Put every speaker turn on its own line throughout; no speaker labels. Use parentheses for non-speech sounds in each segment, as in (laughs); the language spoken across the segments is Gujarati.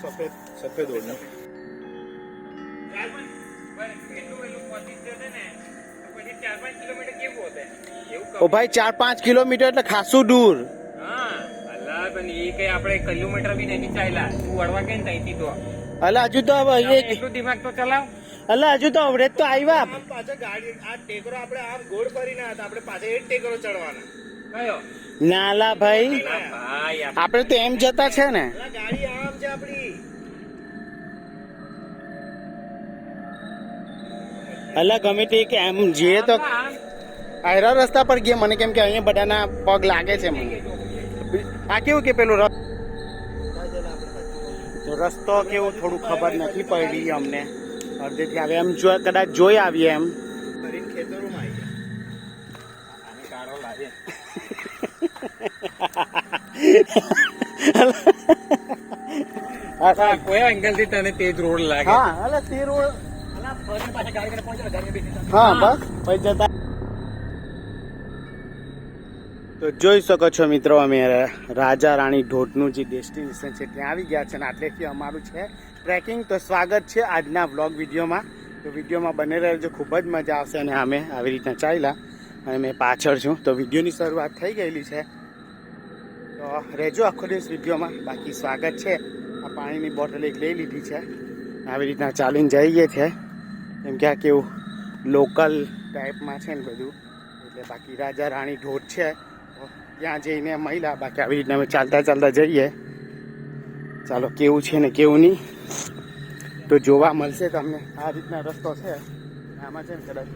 સફેદ સફેદ ઓળના
ઓ ભાઈ ચાર પાંચ કિલોમીટર એટલે ખાસું દૂર.
આપણે કિલોમીટર બી નહીં ચાલ્યા તું વળવા કે ત્યાંથી તો
અલા હજુ તો હવે એક
એટલું દિમાગ તો ચલાવ
અલા હજુ તો અવડે તો આવ્યા
આમ પાછા ગાડી આ ટેકરો આપણે આમ ગોળ કરીને હતા. આપણે પાછા એ ટેકરો ચડવાના.
કયો?
નાલા ભાઈ આપણે તો એમ જતા છે ને.
અલા
અલા ગમે તે કે એમ જઈએ તો આયરા રસ્તા પર ગયા મને કેમ કે અહીંયા બધાના પગ લાગે છે મને. આ કેવું કે પેલું રસ્તો? રસ્તો કેવું થોડું ખબર નથી પડી અમને. અડધેથી આવે એમ જો કદાચ જોઈ આવીએ એમ.
ખેતરોમાં આવી
કોઈ એંગલથી તને જ રોડ લાગે.
હા તે રોડ હા બસ. પછી જતા. તો જોઈ શકો છો મિત્રો અમે રાજા રાણી ઢોટનું જે ડેસ્ટિનેશન છે ત્યાં આવી ગયા છે અને આટલેથી અમારું છે ટ્રેકિંગ તો સ્વાગત છે આજના વ્લોગ વિડીયોમાં. તો વિડીયોમાં બને રહેજો ખૂબ જ મજા આવશે અને અમે આવી રીતના ચાલ્યા અને મેં પાછળ છું. તો વિડીયોની શરૂઆત થઈ ગયેલી છે. તો રહેજો આખો દિવસ વિડીયોમાં. બાકી સ્વાગત છે. આ પાણીની બોટલ એક લઈ લીધી છે. આવી રીતના ચાલીને જઈએ છે. કેમ કે આ કેવું લોકલ ટાઈપમાં છે ને બધું. એટલે બાકી રાજા રાણી ઢોટ છે. ત્યાં જઈને મહિલા બાકી આવી રીતના અમે ચાલતા ચાલતા જઈએ. ચાલો, કેવું છે ને કેવું નહીં? તો જોવા મળશે તમને. આ રીતના રસ્તો છે. આમાં છે ને કદાચ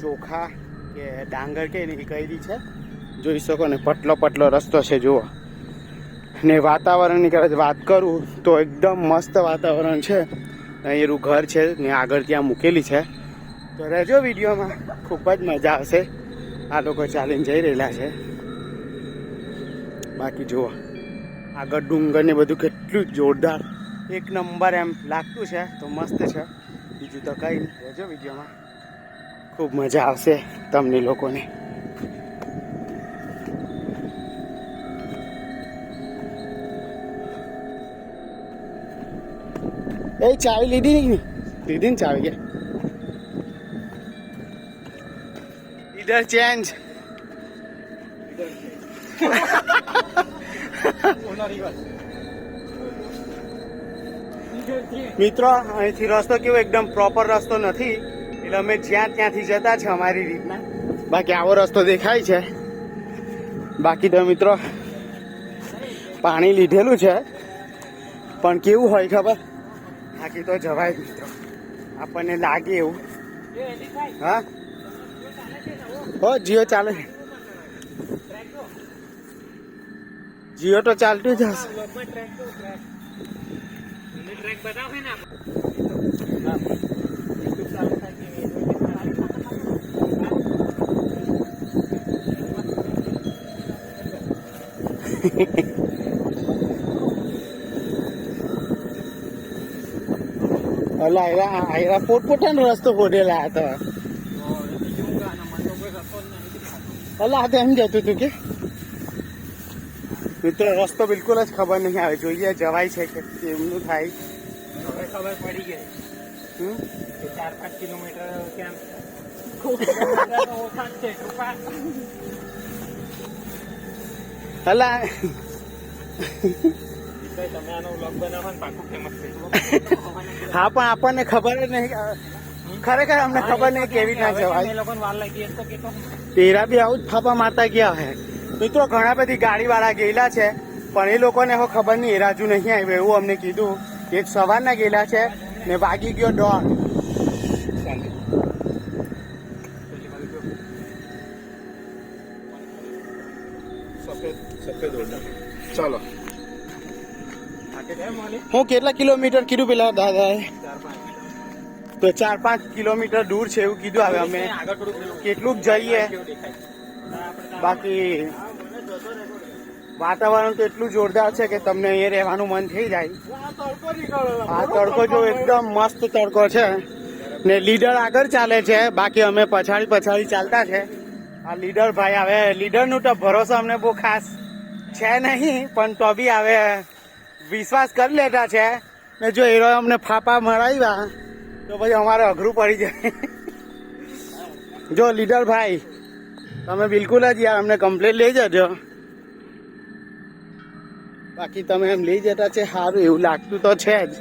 ચોખા કે ડાંગર કે એની કઈ છે. જોઈ શકો ને, પટલો પટલો રસ્તો છે, જુઓ. ને વાતાવરણની કદાચ વાત કરું તો એકદમ મસ્ત વાતાવરણ છે. અહીંનું ઘર છે ને આગળ ત્યાં મૂકેલી છે. તો રહેજો વિડીયોમાં. ખૂબ જ મજા આવશે. આ લોકો ચાલીને જઈ રહેલા છે. બાકી જુઓ. આગળ ડુંગર ને બધું કેટલું જોરદાર. એક નંબર એમ લાગતું છે. તો મસ્ત છે. બીજું તો કંઈ રહેજો વિડીયોમાં. ખૂબ મજા આવશે તમને લોકોને. એ ચાવી લીધી નહીં લીધી ને ચાવી કે? ઇધર ચેન્જ મિત્રો અહીંથી રસ્તો કેવો એકદમ પ્રોપર રસ્તો નથી. એટલે અમે જ્યાં ત્યાંથી જતા છે અમારી રીતના. બાકી આવો રસ્તો દેખાય છે. બાકી તો મિત્રો પાણી લીધેલું છે. પણ કેવું હોય ખબર? બાકી તો જવાય મિત્રો. આપણને લાગે એવું. હા? હો, જીઓ ચાલે જીઓ તો ચાલતું જ હશે.
ટ્રેક
અલા આયરા આયરા પોતપોતાનો રસ્તો ખોદેલા હતા. અલા આ તો એમ જતું હતું કે. મિત્રો રસ્તો બિલકુલ જ ખબર નહીં આવે. જોઈએ જવાય છે કે એમનું થાય.
હવે ખબર પડી ગઈ.
હમ?
ચાર પાંચ કિલોમીટર ક્યાં કિલોમીટર તો ઓછા જ છે કૃપા
અલા હા પણ આપણને ખબર જ નહીં. ખરેખર અમને ખબર નહીં કેવી રીતના જવાય. તેરા બી આવું જ ફાફા મારતા ગયા હે. મિત્રો ઘણા બધી ગાડી વાળા ગયેલા છે પણ એ લોકોને હવે ખબર નહીં એ રાજુ નહીં આવ્યો એવું અમને કીધું. એક સવારના ગયેલા છે ને વાગી ગયો દોઢ. હું કેટલા કિલોમીટર કીધું પેલા દાદાએ? તો ચાર પાંચ કિલોમીટર દૂર છે એવું કીધું હવે અમે. કેટલું જઈએ. બાકી વાતાવરણ તો એટલું જોરદાર છે કે તમને અહીંયા રહેવાનું મન થઈ જાય. આ તડકો જો એકદમ મસ્ત તડકો છે. ને લીડર આગળ ચાલે છે. બાકી અમે પછાડી પછાડી ચાલતા છે. આ લીડર ભાઈ હવે લીડરનું તો ભરોસો અમને બહુ ખાસ છે નહીં, પણ તો બી હવે વિશ્વાસ કરી લેતા છે. ને જો હીરો અમને ફાપા મરાવ્યા, તો પછી અમારે અઘરું પડી જાય. જો, લીડર ભાઈ, તમે બિલકુલ જ યાર, અમને કમ્પ્લેટ લઈ જજો. બાકી તમે એમ લઈ જતા છે, સારું, એવું લાગતું તો છે જ.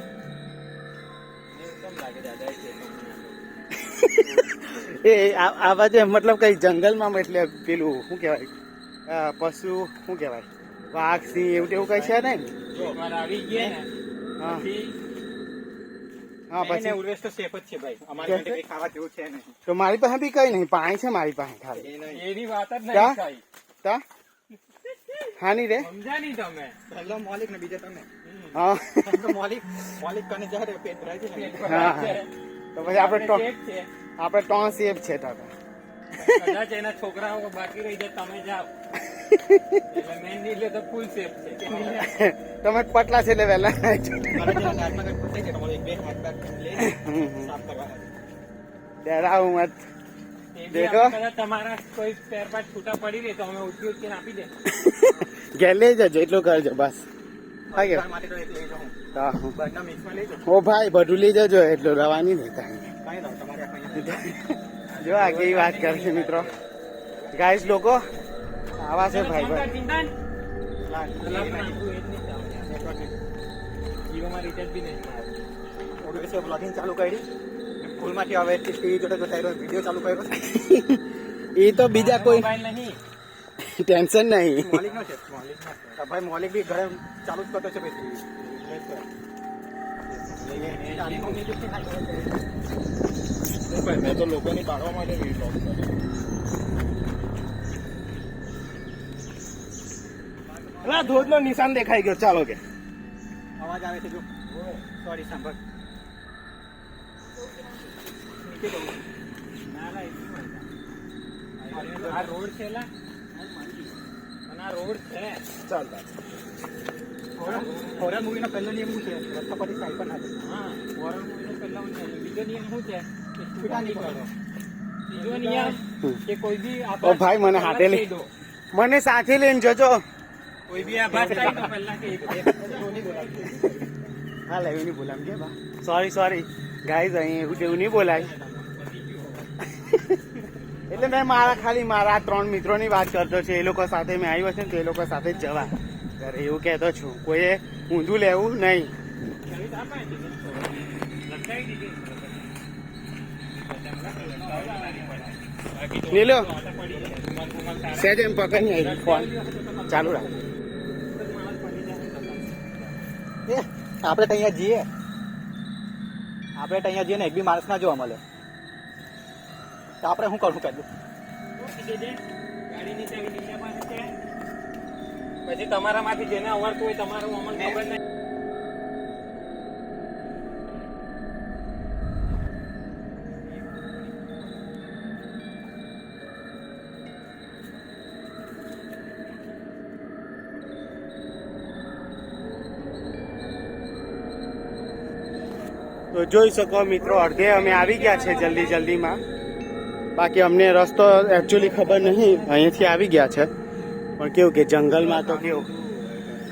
એ, આ બાજુ મતલબ કઈ જંગલમાં એટલે પેલું, શું કહેવાય? પશુ, શું કહેવાય? વાઘ સિંહ એવું તેવું કઈ છે ને
આવી ગયા ને
હા.
પછી તો safe જ છે ભાઈ. અમારી માટે કઈ ખાવા જેવું છે નહીં.
તો મારી પાસે બી કઈ નહીં પાણી છે મારી પાસે ખાલી.
એની વાત જ નહીં
તા? હાની રે?
સમજ્યા નહીં તમે?
પહેલો મૌલિક ને બીજા તમે.
હા.
મોલિક તો મૌલિક. મૌલિક કને પેટ ભરાય છે ને.
હા તો પછી આપણે ટો-
safe છે.
આપણે ટોન સેફ છે તો.
કદાચ એના છોકરાઓ બાકી રહી જાય તમે જાઓ.
તમે પટલા છે એટલે વહેલા. હું મત. દેખો.
તમારા કોઈ સ્પેર પાર્ટ છૂટા પડી રહે તો અમે ઉઠી ઉઠીને આપી દે
લઈ જજો, એટલું કરજો, બસ. ઓ ભાઈ, બધું લઈ જજો, એટલું રવાની નહીં કાંઈ. જો આ કેવી વાત કરશે મિત્રો. ગાઈસ લોકો આવા છે ભાઈ ભાઈ.
બ્લોગિંગ ચાલુ. કરી. સ્કૂલમાંથી હવે ટીવી જોડે જોતા રહ્યો વીડિયો ચાલુ કર્યો. (laughs)
એ તો બીજા કોઈ ટેન્શન નહીં.
મૌલિક નો છે ભાઈ મૌલિક બી ઘરે ચાલુ જ કરતો છે ભાઈ
મેં તો લોકોની પાડવા માટે vlog ધોધ નો નિશાન દેખાઈ ગયો. ચાલો કે.
અવાજ આવે છે જો. સોરી સાંભળ.
એટલું આ રોડ છે આ રોડ છે.
ચાલ.
હોરર મૂવી પહેલો નિયમ શું છે? રસ્તા પરથી ના
હા. વોરંટ મૂવીનો પહેલો નિયમ. બીજો નિયમ શું છે? કે
છૂટા નહીં પડો.
બીજો નિયમ કે કોઈ બી
ભાઈ, મને હાથે લઈ.
દો.
મને સાથે લઈને જજો.
કોઈ બી આભાસ થાય તો પહેલા કહી
હા લાઈવ નહીં બોલામ કે બા. સોરી સોરી ગાઈઝ અહીં એવું જેવું નહીં બોલાય. એટલે મેં મારા ખાલી મારા ત્રણ મિત્રોની વાત કરતો છે. એ લોકો સાથે મેં આવ્યો છે ને તો એ લોકો સાથે જ જવા. ત્યારે એવું કહેતો છું. કોઈએ ઊંધું લેવું નહીં. નીલો. સહેજ એમ પકડ નહીં આવી ફોન ચાલુ રાખ
માણસ પડી જાય ને તો
એ, આપણે તો અહીંયા જઈએ. આપણે તો અહીંયા જઈએ ને, એક બી માણસ ના જોવા મળે. તો આપણે શું કરવું
છે. પછી તમારામાંથી જેને આવડતું હોય તમારું અમલ ખબર નહીં.
જોઈ શકો મિત્રો અડધે અમે આવી ગયા છે જલ્દી જલ્દીમાં. બાકી અમને રસ્તો એકચ્યુઅલી ખબર નહીં અહીંથી આવી ગયા છે. પણ કેવું કે જંગલમાં તો કેવું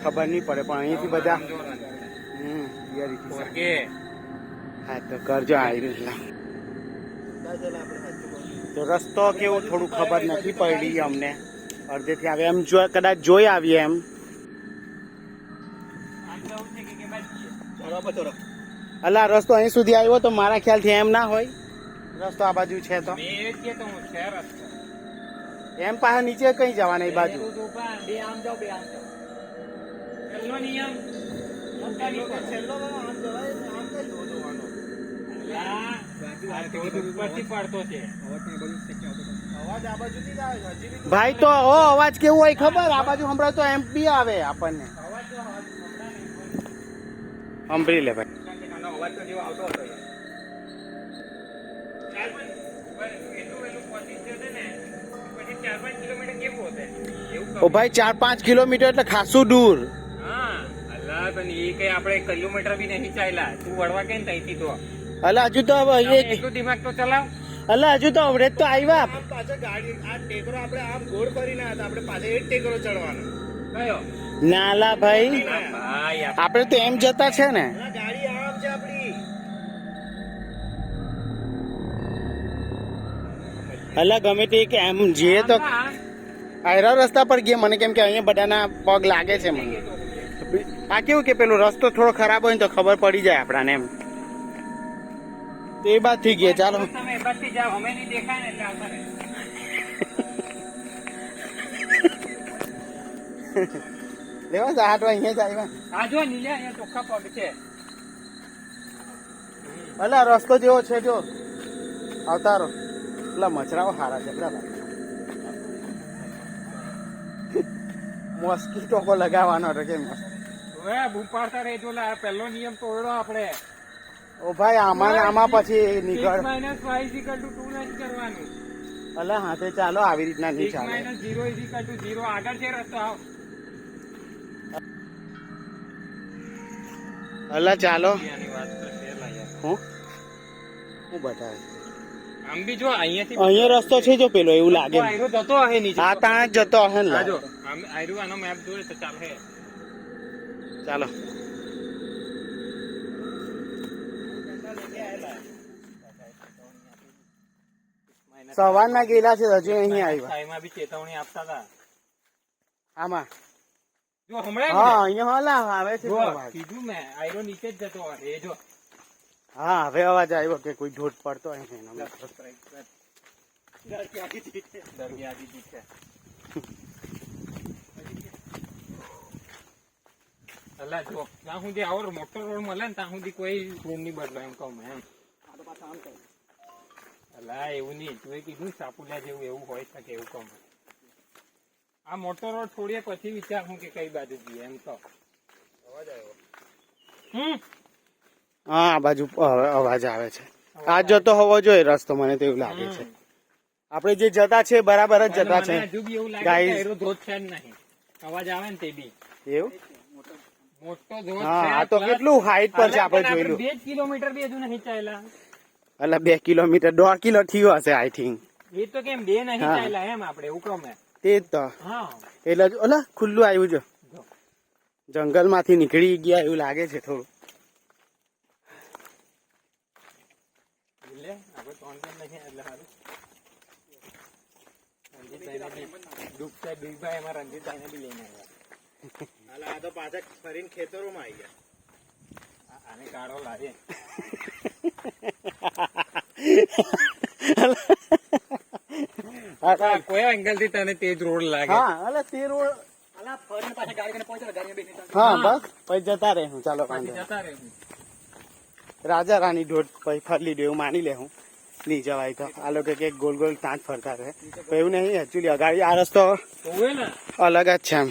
ખબર નહીં પડે પણ અહીંથી બધા હા તો કરજો આવી તો રસ્તો કેવું થોડું ખબર નથી પડી અમને. અડધેથી આવે એમ જો કદાચ જોઈ આવીએ એમ?
બરાબર
અલા રસ્તો અહીં સુધી આવ્યો તો મારા ખ્યાલથી એમ ના હોય. રસ્તો આ બાજુ છે તો.
મેં એ જ કહેતો હું છે રસ્તો.
એમ પાસે નીચે કઈ જવાના એ બાજુ? ભાઈ તો ઓ અવાજ કેવું હોય ખબર? આ બાજુ હમણાં તો એમ બી આવે આપણને. સાંભળી લે ભાઈ.
આનો અવાજ તો જેવો આવતો હતો.
ચાર પાંચ એટલું વહેલું પહોંચી જશે ને પછી ચાર પાંચ કિલોમીટર કેવું હશે? એવું
ઓ ભાઈ ચાર પાંચ કિલોમીટર એટલે ખાસું દૂર.
હા અલ્લાહ પણ એ કઈ આપણે કિલોમીટર બી નહીં ચાલ્યા. તું વળવા કેમ ત્યાંથી તો?
અલા હજુ તો હવે એક
એટલું દિમાગ તો ચલાવ.
અલા હજુ તો અવડે તો આવ્યા
આમ ગાડી આ ટેકરો આપણે આમ ગોળ ફરીને હતા. આપણે પાછળ એ ટેકરો ચડવાનો.
કયો?
નાલા ભાઈ.
ના ભાઈ આ
આપણે તો એમ જતા છે ને. અલા ગમે તે કે એમ જઈએ તો આયરા રસ્તા પર ગયા મને કેમ કે અહીંયા બધાના પગ લાગે છે મને. આ કેવું કે પેલો રસ્તો થોડો ખરાબ હોય ને તો ખબર પડી જાય આપણાને એમ. તે બાદ થઈ ગયા ચાલો.
એટલે.
લેવા આઠ અહીંયા જ આવ્યા.
આ જો નીલે અહીંયા ચોખ્ખા પગ છે.
અલા રસ્તો જેવો છે જો. અવતારો પેલા મચરાઓ સારા છે બરાબર. મોસ્કીટો કો લગાવવાનો હતો કે મસ્ત
હવે ભૂપાડતા પાડતા રહેજો લા પહેલો નિયમ તોડ્યો આપણે.
ઓ ભાઈ આમાં આમાં પછી નીકળ
minus Y is equal to two નથી કરવાનું.
અલા હાથે ચાલો આવી રીતના નહીં ચાલે.
Minus zero is equal to zero આગળ છે રસ્તો આવ.
અલા ચાલો.
તો.
હું? હું બતાવે.
આમ બી જો અહીંયાથી
અહીંયા રસ્તો છે જો પેલો એવું લાગે.
આયરો જતો હે નીચે.
ત્યાં જતો હે ને.
જો. આમ આયરો આનો મેપ જોયે તો ચાલે.
ચાલો. સવારના ગયેલા છે હજુ અહીં આવ્યા.
એમાં બી ચેતવણી આપતા હતા.
આમાં.
જો હમણાં
હા અહીંયા હલા આવે છે
કીધું મેં આયરો નીચે જ જતો એ જો
હા હવે અવાજ આવ્યો કે કોઈ ઢોટ પડતો
અલા જો ત્યાં સુધી આવો મોટો રોડ મળે ને ત્યાં સુધી કોઈ રૂમ નહીં બદલો એમ કહું એમ અલા એવું નહીં. તું કીધું સાપુલિયા જેવું એવું હોય શકે એવું કહું આ મોટો રોડ છોડીએ પછી વિચાર હું કે કઈ બાજુ જઈએ એમ કહો. હમ?
હા આ બાજુ અવાજ આવે છે. આ જતો હોવો જોઈએ રસ્તો મને તો એવું લાગે છે. આપણે જે જતા છે બરાબર જ જતા છે.
એવું અવાજ આવે ને તે બી.
હા તો કેટલું હાઈટ પર છે આપણે
પણ
જોયેલું.
બે કિલોમીટર બી હજુ નહીં ચાલ્યા.
એટલે બે કિલોમીટર દોઢ કિલો થયું હશે આઈ થિંક
એ તો કેમ બે નહીં ચાલ્યા એમ આપણે એવું
તે જ તો. એટલે જ- ઓલા ખુલ્લું આવ્યું છે. જંગલમાંથી નીકળી ગયા એવું લાગે છે થોડું
લે નહીં એટલે સારું બી લઈને આવ્યા.
આ તો પાછા ફરીને ખેતરોમાં આવી ગયા.
આને કાઢો લાગે. કોઈ એંગલથી તને તેજ રોડ લાગે.
એટલે તે રોડ હા બસ. પછી જતા રહે હું ચાલો.
જતા રહે
રાજા રાણી ઢોટ પછી ફરી લીધું એવું માની લે હું. નહીં જવાય તો. આ લોકો કે ગોલ ગોલ ત્યાં જ ફરતા રહે તો એવું નહીં એકચ્યુઅલી અગાડી આ રસ્તો અલગ જ છે એમ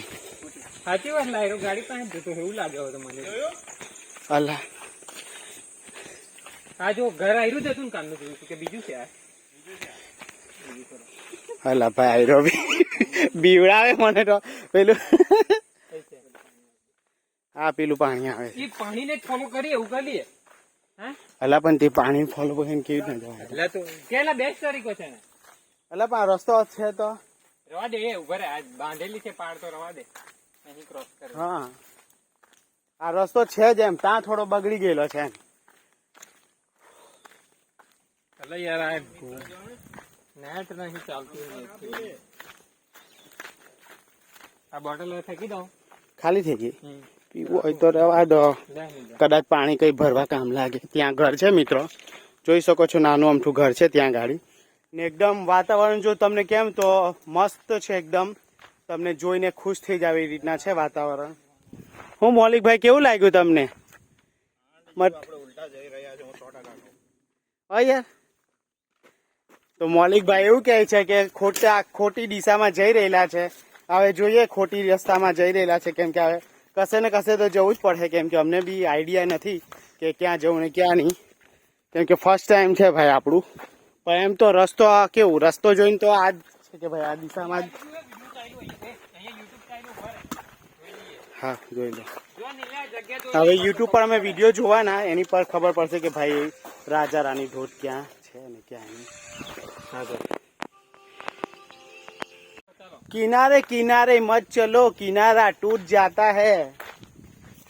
સાચી વાત લાયરો ગાડી પાસે જતો એવું લાગે હવે મને
અલા.
આ જો ઘર આવ્યું જ હતું કામનું જોયું કે બીજું છે આ?
અલા ભાઈ આયરો બીવડાવે મને તો. પેલું આ પેલું પાણી આવે
પાણીને જ ફોલો કરીએ એવું કરીએ
અલા પણ તે પાણી ફોલો કરીને કેવી રીતે જવાય?
એટલે તો કેલા બેસ્ટ તરીકો છે? ને
અલા પણ રસ્તો છે તો.
રવા દે એ ઊભા રે બાંધેલી છે પાડ તો રવા દે. અહીં ક્રોસ કરે.
હા. આ રસ્તો છે જ એમ. ત્યાં થોડો બગડી ગયેલો છે એમ.
યાર આ નેટ નહીં ચાલતું. આ બોટલ ફેંકી દઉં.
ખાલી થઈ ગઈ. પીવું હોય તો રહેવા દો. કદાચ પાણી કઈ ભરવા કામ લાગે. ત્યાં ઘર છે મિત્રો. જોઈ શકો છો નાનું અમઠું ઘર છે ત્યાં ગાડી. ને એકદમ વાતાવરણ જો તમને કેમ તો મસ્ત છે એકદમ. તમને જોઈને ખુશ થઈ જાવ એવી રીતના છે વાતાવરણ. હું મૌલિકભાઈ, કેવું લાગ્યું તમને? યાર. તો મૌલિકભાઈ એવું કહે છે કે ખોટા ખોટી દિશામાં જઈ રહેલા છે. હવે જોઈએ ખોટી રસ્તામાં જઈ રહેલા છે. કેમ કે હવે કશે ને કશે તો જવું જ પડશે કેમ કે અમને બી આઈડિયા નથી કે ક્યાં જવું ને ક્યાં નહીં. કેમ કે ફર્સ્ટ ટાઈમ છે ભાઈ આપણું. પણ એમ તો રસ્તો આ કેવું, રસ્તો જોઈને તો આ જ છે કે ભાઈ આ દિશામાં જ. હા, જોઈ લો. હવે યુટ્યુબ પર અમે વીડિયો જોવાના, એની પર ખબર પડશે કે ભાઈ રાજા રાની ઢોટ ક્યાં છે ને ક્યાં નહીં. હા किनारे किनारे मत चलो किनारा टूट जाता है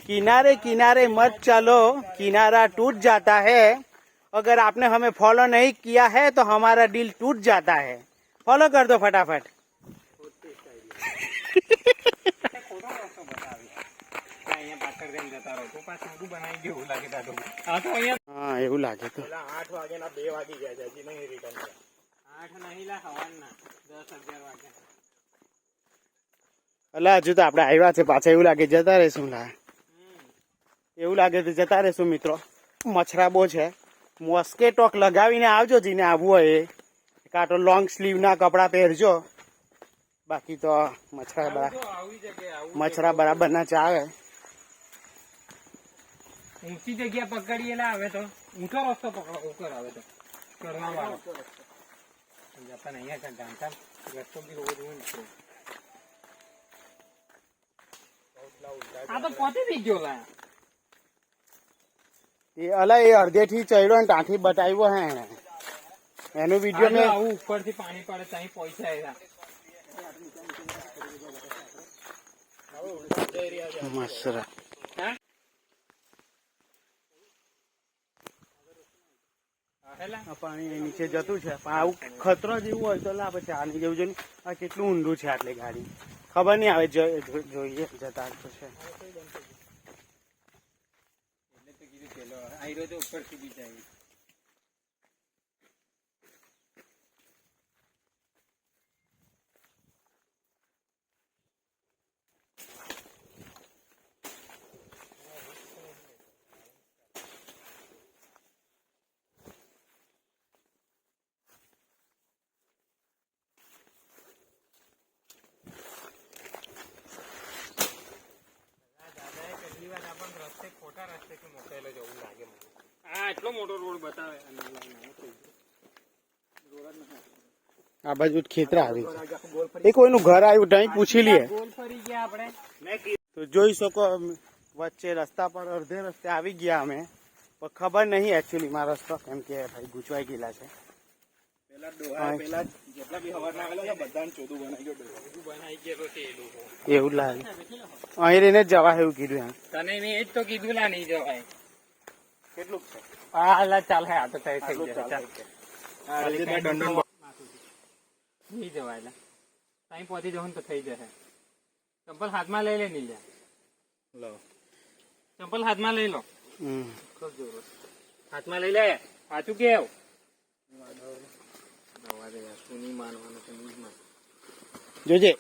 किनारे किनारे मत चलो किनारा टूट जाता है अगर आपने हमें फॉलो नहीं किया है तो हमारा दिल टूट जाता है फॉलो कर दो फटाफट
ખોટો રસ્તો બતાવી અહીંયા પાછળ જઈને જતા રહો તો પાછું ઊંધું બનાવી ગયું એવું લાગે દાદુ હા તો અહીંયા
હા એવું લાગે તો
પેલા આઠ વાગ્યાના બે વાગી ગયા છે હજી નહીં રિટર્ન થયા
આઠ નહીં લા હવાના દસ અગિયાર વાગ્યા
અલા હજુ તો આપણે આવ્યા છે પાછા એવું લાગે જતા રહેશું ના. એવું લાગે તો જતા રહેશું મિત્રો. મચ્છરા બહુ છે. મોસ્કેટોક લગાવીને આવજો જીને આવવું હોય એ. કાં તો લોંગ સ્લીવના કપડાં પહેરજો. બાકી તો મચ્છરા
બરાબર આવી આવું
મચ્છરા બરાબર ના ચાવે.
ઊંચી જગ્યા પકડીએ હવે તો. ઊંચો રસ્તો પકડો ઉપર આવે તો. કરવા વાળો. પણ અહીંયા કાંઈ રસ્તો બી રોજ હોય ને તો. આ તો પોતે બી ગયો લા
એ અલા એ અડધેથી ચડ્યો ને ત્યાંથી બતાવ્યો હે. એને વીડિયો મેં
આવું ઉપરથી પાણી પડે ત્યાં પૈસા
આવ્યા પાણી નીચે જતું છે. પણ આવું ખતરો જેવું હોય તો લાભ છે આની જેવું જોઈએ આ કેટલું ઊંડું છે આટલી ગાડી. ખબર નહીં આવે જોઈએ, જતા તો છે.
એટલે તો કીધું પેલો આયરો તો ઉપર સુધી જાય પહેલી વાર આપણને રસ્તે ખોટા રસ્તેથી મોકલેલો છે એવું લાગે મને આ
બાજુ ખેતરા આવી છે. એ કોઈનું ઘર આવ્યું ત્યાં પૂછી લઈએ. જોઈ શકો વચ્ચે રસ્તા પર અડધે રસ્તે આવી ગયા અમે. પણ ખબર નહીં એકચ્યુઅલી મારા રસ્તો કેમ કે ભાઈ ગૂંચવાઈ ગયેલા છે.
પેલા ડોહા પેલા જેટલા બી હવાર ના આવેલા બધાને ચોદું બનાવી ગયો
બનાવી ગયેલો છે
એવું લાગે. અહીં રહીને જવા એવું કીધું એમ.
તને મેં એ જ તો કીધું લા નહીં જવાય.
કેટલું છે?
હા લા ચાલ હે આ તો તય થઈ જાય નહીં જવાય પહોંચી જવું ને તો થઈ જશે. ચંપલ હાથમાં લઈ લે નહીં
લો.
ચંપલ હાથમાં લઈ લો.
હમ.
હાથમાં લઈ લે. પાછું કેવ. દવા દે યાર, તું નહીં માનવાનું તો નહીં જ માન.
જોજે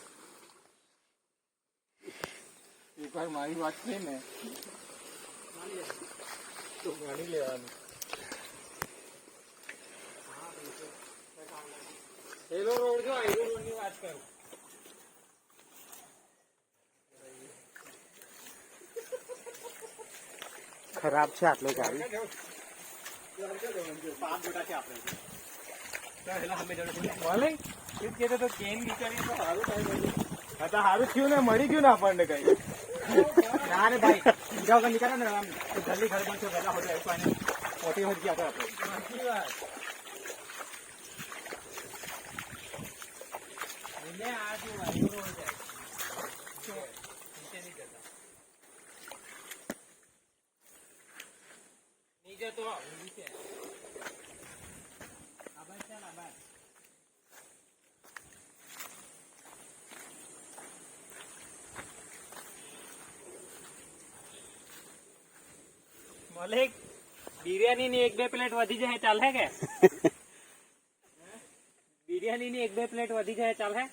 એકવાર મારી વાત છે ને તો માની લેવાનું હેલો રોડ જો હેલો રોડની વાત કરું
ખરાબ છે આટલી ગાડી
ભલે. એ કહેતો તો વિચારી તો સારું થાય
સારું થયું ને, મળી ગયું ને આપણને કઈ.
ના રે ભાઈ. બીજા વગર નીકળે ને આમ. જલ્દી ઘર પહોંચો વહેલા હોટલ આવી પોતે હોત ગયા આપણે. નીચે તો આવું નહીં જતો નીચે આબાદ ચાલ આબાદ મલિક બિરયાની ની એક બે પ્લેટ વધી જાય ચાલે કે? બિરયાની ની એક બે પ્લેટ વધી જાય ચાલે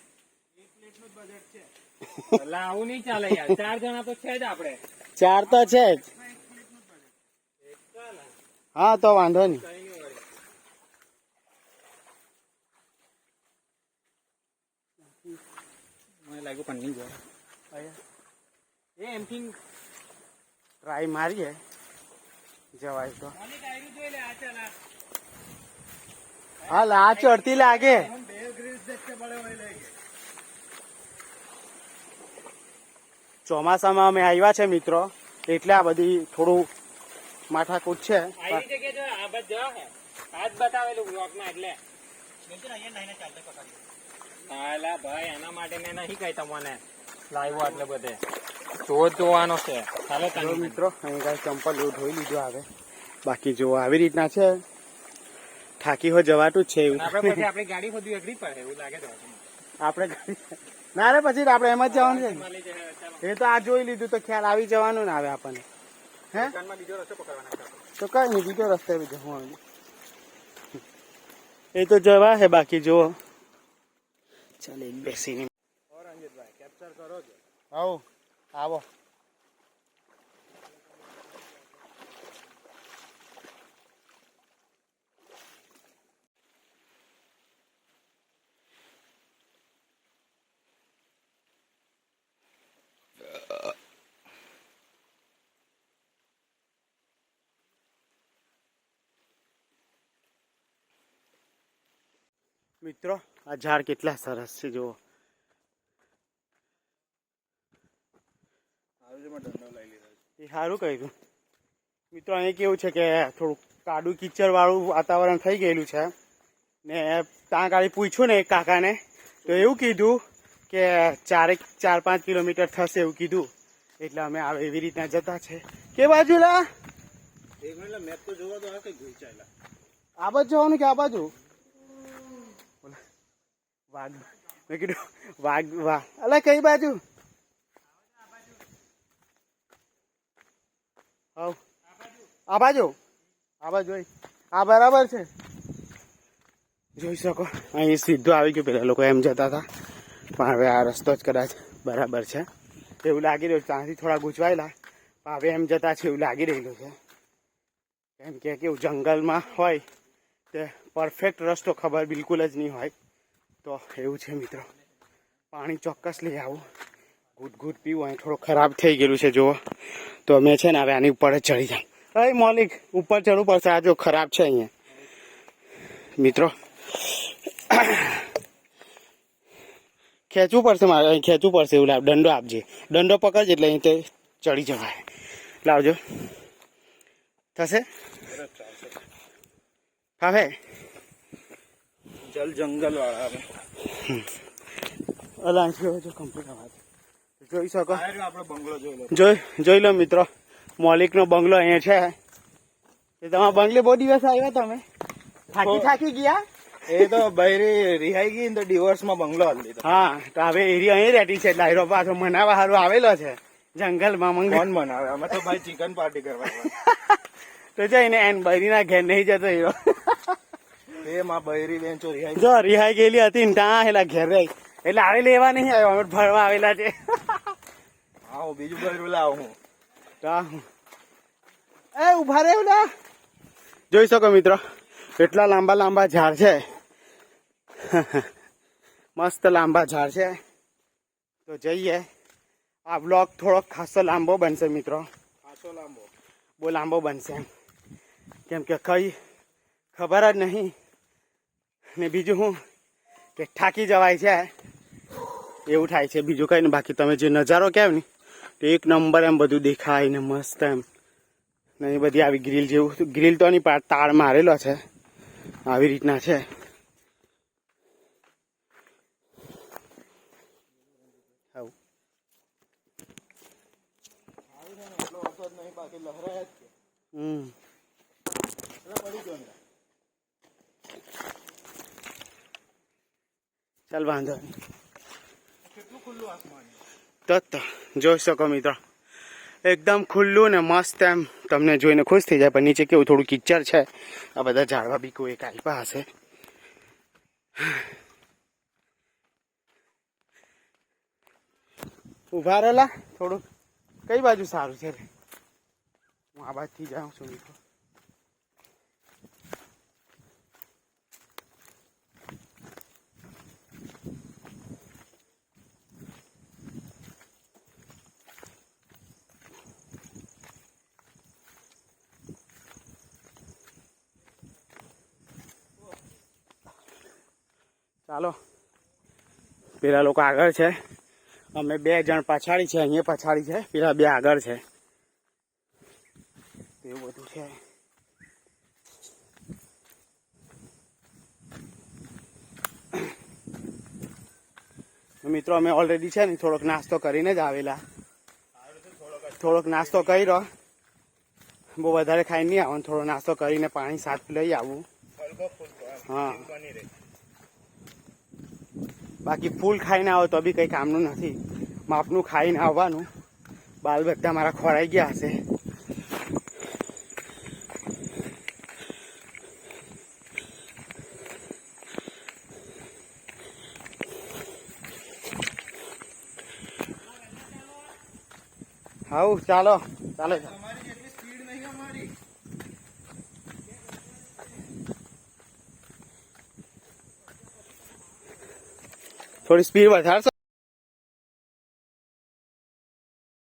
એટલે આવું નહીં ચાલે યાર ચાર જણા તો છે જ આપણે.
ચાર તો છે જ. હા તો વાંધો નહીં.
મને લાગ્યું પણ નહીં જાય એ એમથી
ટ્રાય મારીએ. જવાય તો.
હા લે
ચડતી લાગે. ચોમાસામાં અમે આવ્યા છે મિત્રો એટલે આ બધી થોડું માથાકૂટ છે.
ભાઈ એના માટે મેં નહીં કહી તમને લાવ્યો એટલે બધે. જ જોવાનો છે. ચાલો
જો મિત્રો અહીં કાંઈ ચંપલ એવું ધોઈ લીધું આવે. બાકી જો આવી રીતના છે થાકી હો જવાતું છે એવું.
આપણે પછી આપણી ગાડી બધું અઘરી પડે એવું લાગે તો
આપણે ના રે પછી આપણે એમ જ જવાનું છે.
ચાલો.
એ તો આ જોઈ લીધું તો ખ્યાલ આવી જવાનું ને આવે આપણને. હે?
છે.
તો કઈ નહીં બીજો રસ્તે બી જવાનું એ તો જવા હે બાકી જો ચાલ એક બેસીને. આવો. આવો. મિત્રો આ ઝાડ કેટલા સરસ છે જુઓ. એ સારું કર્યું મિત્રો, અહીં કેવું છે કે થોડુંક કાડું કિચડવાળું વાતાવરણ થઈ ગયેલું છે. ને ત્યાં ગાડી પૂછ્યું ને એક કાકાને, તો એવું કીધું કે ચારેક, ચાર, પાંચ કિલોમીટર થશે એવું કીધું. એટલે અમે આવે એવી રીતના જતા છે. કે બાજુ લા
મેપ તો જોવા આ
બાજુ જવાનું કે આ બાજુ? વાઘ. મેં કીધું, વાઘ વાહ અલા, કઈ બાજુ? હવ. આ બાજુ. આ બાજુ આ બરાબર છે. જોઈ શકો. અહીં સીધું આવી ગયું. પેલા લોકો એમ જતા હતા. પણ હવે આ રસ્તો જ કદાચ બરાબર છે. એવું લાગી રહ્યું છે. ત્યાંથી થોડા ગૂંચવાયેલા. પણ હવે એમ જતા છે એવું લાગી રહેલું છે. કેમ કે કેવું જંગલમાં હોય તે પરફેક્ટ રસ્તો ખબર બિલકુલ જ નહીં હોય. તો એવું છે મિત્રો. પાણી ચોક્કસ લઈ આવું. ઘૂટ ઘૂટ પીવું અહીં થોડું ખરાબ થઈ ગયેલું છે જુઓ. તો અમે છે ને હવે આની ઉપર જ ચડી જાય અરે મોલિક ઉપર ચડવું પડશે. આ જો ખરાબ છે અહીંયા. મિત્રો ખેંચવું પડશે મારે. અહીં ખેંચવું પડશે એવું લાવ. દંડો આપજે. દંડો પકડજે એટલે અહીં તે ચડી જવાય. લાવજો. થશે? ફાવે?
જલ જંગલ વાળા
જો કમ્પ્લીટ અવાજ જોઈ શકો.
આપણો બંગલો જોઈ લો.
જોઈ જોઈ લો મિત્રો. મોલિકનો બંગલો અહીંયા છે. એ તમારા બંગલે બહુ દિવસ આવ્યા તમે? થાકી થાકી ગયા?
એ તો બૈરી રિહાઈ ગઈ ને તો ડિવોર્સમાં માં બંગલો હાલ દીધો
હા તો હવે એરિયા અહીં રહેતી છે. ડાયરો પાછો મનાવા હારું આવેલો છે. જંગલમાં મંગ
કોણ મનાવે? અમે તો ભાઈ ચિકન પાર્ટી કરવા. (laughs)
તો જઈને એન બૈરીના ઘેર નહીં જતો
એ માં બૈરી બેન
જો રિહાઈ ગયેલી હતી ને ત્યાં હેલા ઘેર રહી. એટલે આવે લેવા નહીં આવ્યો અમે ભરવા આવેલા છે.
આવો બીજું બધું લાવ હું.
એ ઊભા રહે ઓલા. જોઈ શકો મિત્રો એટલા લાંબા લાંબા ઝાડ છે. મસ્ત લાંબા ઝાડ છે. તો જઈએ. આ બ્લોગ થોડો ખાસો લાંબો બનશે મિત્રો.
ખાસો લાંબો.
બહુ લાંબો બનશે એમ. કેમ કે કઈ ખબર જ નહીં. ને બીજું શું કે થાકી જવાય છે. એવું થાય છે. બીજું કઈ ને બાકી તમે જે નજારો કેમ ને તો એક નંબર એમ બધું દેખાય ને મસ્ત એમ. ને એ બધી આવી ગ્રીલ જેવું ગ્રીલ તો નહીં પણ તાળ મારેલો છે. આવી રીતના છે. હમ. ચાલ વાંધો નહીં તો તો જોઈ શકો મિત્રો. એકદમ ખુલ્લું ને મસ્ત એમ તમને જોઈને ખુશ થઈ જાય, પણ નીચે કેવું થોડું કિચડ છે. આ બધા ઝાડવા બી કોઈ કાલ્પા હશે. ઊભા રહેલા થોડું કઈ બાજુ સારું છે હું આ બાજુથી જાઉં છું, મિત્રો ચાલો પેલા લોકો આગળ છે. અમે બે જણ પછાડી છે અહીંયા પછાડી છે પેલા બે આગળ છે. એવું બધું છે. મિત્રો અમે ઓલરેડી છે ને થોડોક નાસ્તો કરીને જ આવેલા. થોડોક નાસ્તો કર્યો બહુ વધારે ખાઈ નહીં આવવાનું થોડો નાસ્તો કરીને પાણી સાફ લઈ આવું. હા. બાકી ફૂલ ખાઈને આવો તો બી કંઈ કામનું નથી. માપનું ખાઈને આવવાનું. બાલ બધા મારા ખોરાઈ ગયા હશે. હાઉ, ચાલો ચાલો
તમારી જેટલી સ્પીડ નહીં અમારી
થોડી સ્પીડ વધારશો